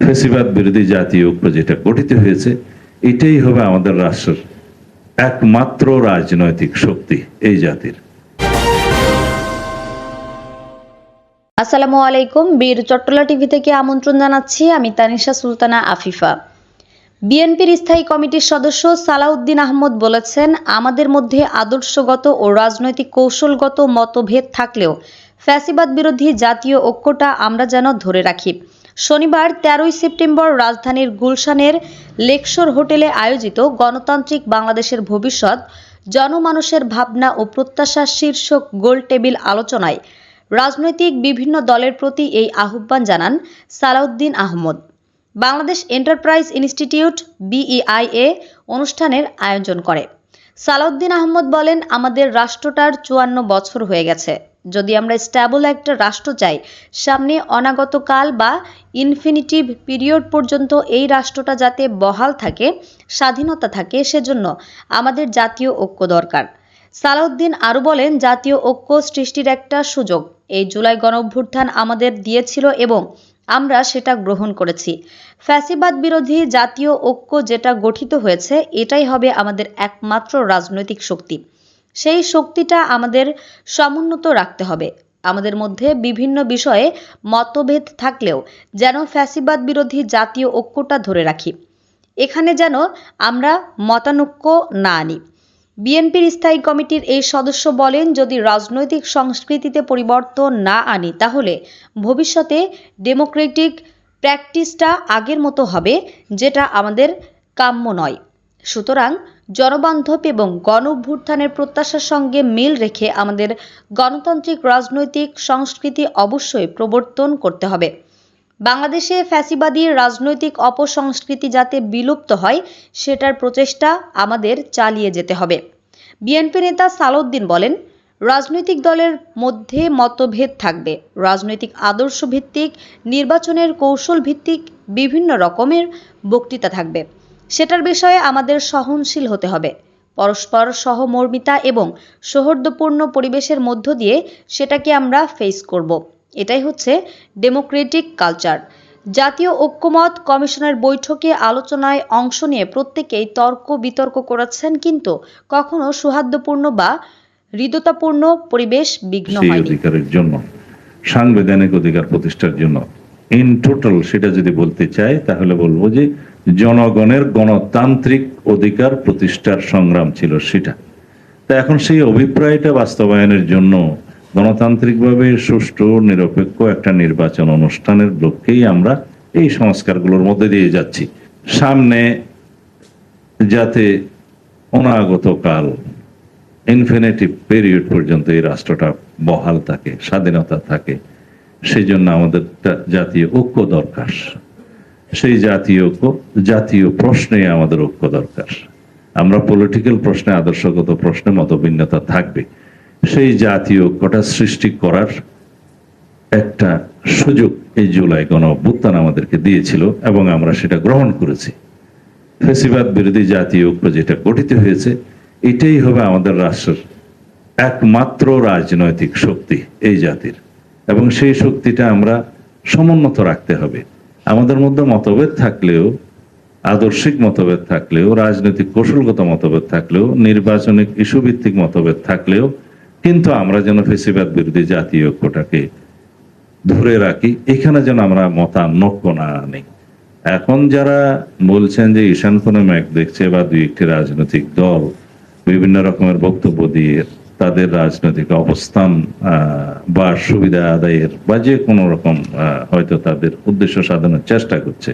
ফেসিবাদ বিরোধী জাতীয় ঐক্য যেটা গঠিত হয়েছে, এটাই হবে আমাদের রাষ্ট্রের একমাত্র রাজনৈতিক শক্তি এই জাতির। আসসালামু আলাইকুম, বীর চট্টলা টিভি থেকে আমন্ত্রণ জানাচ্ছি আমি তানিশা সুলতানা আফিফা। বিএনপির স্থায়ী কমিটির সদস্য সালাউদ্দিন আহমদ বলেছেন, আমাদের মধ্যে আদর্শগত ও রাজনৈতিক কৌশলগত মতভেদ থাকলেও ফ্যাসিবাদ বিরোধী জাতীয় ঐক্যটা আমরা যেন ধরে রাখি। শনিবার তেরোই সেপ্টেম্বর রাজধানীর গুলশানের লেকশোর হোটেলে আয়োজিত গণতান্ত্রিক বাংলাদেশের ভবিষ্যৎ, জনমানুষের ভাবনা ও প্রত্যাশা শীর্ষক গোল টেবিল আলোচনায় রাজনৈতিক বিভিন্ন দলের প্রতি এই আহ্বান জানান Salauddin Ahmed. Bangladesh enterprise institute, BEIA, অনুষ্ঠানের আয়োজন করে। সালাউদ্দিন আহমদ বলেন, আমাদের রাষ্ট্রটার চুয়ান্ন বছর হয়ে গেছে। যদি আমরা স্ট্যাবল একটা রাষ্ট্র চাই, সামনে অনাগত কাল বা ইনফিনিটিভ পিরিয়ড পর্যন্ত এই রাষ্ট্রটা যাতে বহাল থাকে, স্বাধীনতা থাকে, সেজন্য আমাদের জাতীয় ঐক্য দরকার। সালাউদ্দিন আরও বলেন, জাতীয় ঐক্য সৃষ্টির একটা সুযোগ। এই জুলাই গণঅভ্যুত্থান আমাদের দিয়েছিল এবং আমরা সেটা গ্রহণ করেছি। ফ্যাসিবাদ বিরোধী জাতীয় ঐক্য যেটা গঠিত হয়েছে, এটাই হবে আমাদের একমাত্র রাজনৈতিক শক্তি। সেই শক্তিটা আমাদের সমুন্নত রাখতে হবে। আমাদের মধ্যে বিভিন্ন বিষয়ে মতভেদ থাকলেও যেন ফ্যাসিবাদ বিরোধী জাতীয় ঐক্যটা ধরে রাখি। এখানে যেন আমরা মতানৈক্য না আনি। বিএনপির স্থায়ী কমিটির এই সদস্য বলেন, যদি রাজনৈতিক সংস্কৃতিতে পরিবর্তন না আনি, তাহলে ভবিষ্যতে ডেমোক্রেটিক প্র্যাকটিসটা আগের মতো হবে, যেটা আমাদের কাম্য নয়। সুতরাং জনবান্ধব এবং গণ অভ্যুত্থানের প্রত্যাশার সঙ্গে মিল রেখে আমাদের গণতান্ত্রিক রাজনৈতিক সংস্কৃতি অবশ্যই প্রবর্তন করতে হবে। বাংলাদেশে ফ্যাসিবাদী রাজনৈতিক অপসংস্কৃতি যাতে বিলুপ্ত হয়, সেটার প্রচেষ্টা আমাদের চালিয়ে যেতে হবে। বিএনপি নেতা সালাউদ্দিন বলেন, রাজনৈতিক দলের মধ্যে মতভেদ থাকবে। রাজনৈতিক আদর্শ ভিত্তিক নির্বাচনের কৌশল ভিত্তিক বিভিন্ন রকমের বক্তৃতা থাকবে। সেটার বিষয়ে আমাদের সহনশীল হতে হবে। পরস্পর সহমর্মিতা এবং সৌহার্দ্যপূর্ণ পরিবেশের মধ্য দিয়ে সেটাকে আমরা ফেস করব। এটাই হচ্ছে ডেমোক্রেটিক কালচার। জাতীয় ঐক্যমত কমিশনের বৈঠকে আলোচনায় অংশ নিয়ে প্রত্যেকেই তর্ক বিতর্ক করেছেন কিন্তু কখনো সৌহার্দ্যপূর্ণ বা হৃদতাপূর্ণ পরিবেশ বিঘ্ন হয়নি। অধিকারের জন্য সাংবিধানিক অধিকার প্রতিষ্ঠার জন্য। ইন টোটাল সেটা যদি বলতে চাই তাহলে বলব যে জনগণের গণতান্ত্রিক অধিকার প্রতিষ্ঠার সংগ্রাম ছিল সেটা। তা এখন সেই অভিপ্রায়টা বাস্তবায়নের জন্য গণতান্ত্রিকভাবে সুষ্ঠু, নিরপেক্ষ একটা নির্বাচন অনুষ্ঠানের লক্ষ্যেই আমরা এই সংস্কারগুলোর মধ্যে দিয়ে যাচ্ছি। সামনে যাতে অনাগত কাল ইনফিনিটিভ পিরিয়ড পর্যন্ত এই রাষ্ট্রটা বহাল থাকে, স্বাধীনতা থাকে সেই জন্য আমাদের জাতীয় ঐক্য দরকার। সেই জাতীয় ঐক্য, জাতীয় প্রশ্নে আমাদের ঐক্য দরকার। আমরা পলিটিক্যাল প্রশ্নে, আদর্শগত প্রশ্নে মতভিন্নতা থাকবে। সেই জাতীয় ঐক্যটা সৃষ্টি করার একটা সুযোগ এই জুলাই গণ অভ্যুত্থান আমাদেরকে দিয়েছিল এবং আমরা সেটা গ্রহণ করেছি। ফেসিবাদ বিরোধী জাতীয় ঐক্য যেটা গঠিত হয়েছে, এটাই হবে আমাদের রাষ্ট্রের একমাত্র রাজনৈতিক শক্তি এই জাতির। এবং সেই শক্তিটা আমরা সমুন্নত রাখতে হবে। আমাদের মধ্যে মতভেদ থাকলেও, আদর্শিক মতভেদ থাকলেও, রাজনৈতিক কৌশলগত মতভেদ থাকলেও, নির্বাচনিক ইস্যুভিত্তিক মতভেদ থাকলেও কিন্তু আমরা যেন ফেসিবাদ বিরোধী জাতীয় ঐক্যটাকে ধরে রাখি, এখানে যেন আমরা মতানৈক্য না আনি। এখন যারা বলছেন যে ঈশান কোণে ম্যাক দেখছে বা দুই একটি রাজনৈতিক দল বিভিন্ন রকমের বক্তব্য দিয়ে তাদের রাজনৈতিক অবস্থান বা সুবিধা আদায়ের বা যে কোনো রকম হয়তো তাদের উদ্দেশ্য সাধনের চেষ্টা করছে,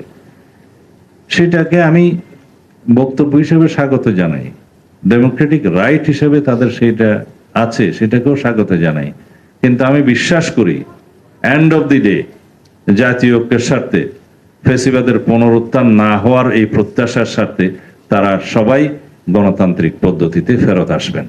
সেটাকে আমি বক্তব্য হিসেবে স্বাগত জানাই। ডেমোক্রেটিক রাইট হিসেবে তাদের সেটা আছে, সেটাকেও স্বাগত জানাই। কিন্তু আমি বিশ্বাস করি এন্ড অব দি ডে জাতীয় ঐক্যের স্বার্থে, ফেসিবাদের পুনরুত্থান না হওয়ার এই প্রত্যাশার স্বার্থে তারা সবাই গণতান্ত্রিক পদ্ধতিতে ফেরত আসবেন।